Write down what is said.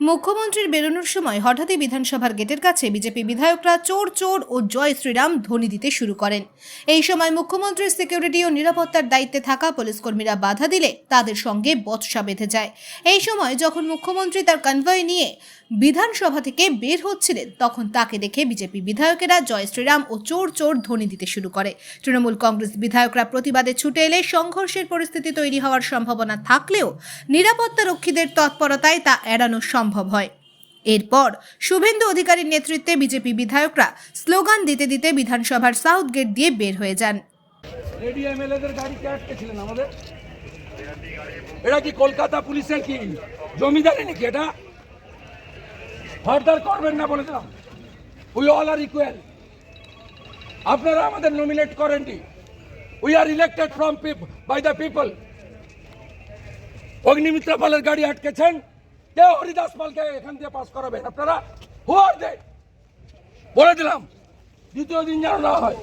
মুখ্যমন্ত্রীর বেরোনোর সময় হঠাৎই বিধানসভার গেটের কাছে বিজেপি বিধায়করা চোর চোর ও জয় শ্রীরাম ধ্বনি দিতে শুরু করেন। এই সময় মুখ্যমন্ত্রীর সিকিউরিটি ও নিরাপত্তার দায়িত্বে থাকা পুলিশ কর্মীরা বাধা দিলে তাদের সঙ্গে বৎসা বেঁধে যায়। এই সময় যখন মুখ্যমন্ত্রী তার কনভয় নিয়ে বিধানসভা থেকে বের হচ্ছিলেন। তখন তাকে দেখে বিজেপি বিধায়কেরা জয় শ্রীরাম ও চোর চোর ধ্বনি দিতে শুরু করে। তৃণমূল কংগ্রেস বিধায়করা প্রতিবাদে ছুটে এলে সংঘর্ষের পরিস্থিতি তৈরি হওয়ার সম্ভাবনা থাকলেও নিরাপত্তা রক্ষীদের তৎপরতায় তা এড়ানো সম্ভব হয়। এরপর শুভেন্দু অধিকারীর নেতৃত্বে বিজেপি বিধায়করা স্লোগান দিতে দিতে বিধানসভার সাউথ গেট দিয়ে বের হয়ে যান। এটা কি কলকাতা পুলিশের কি? জমিদারি নাকি এটা? ফার্দার করবেন না বলে দিলাম। উই অল আর ইকুয়াল আপনারা আমাদের নমিনেট করেননি we are elected from by the people Agnimitra পালের গাড়ি আটকেছেন। কে হরিদাস পালকে এখান দিয়ে পাস করাবেন? আপনারা হু আর দে বলে দিলাম। দ্বিতীয় দিন যেন না হয়।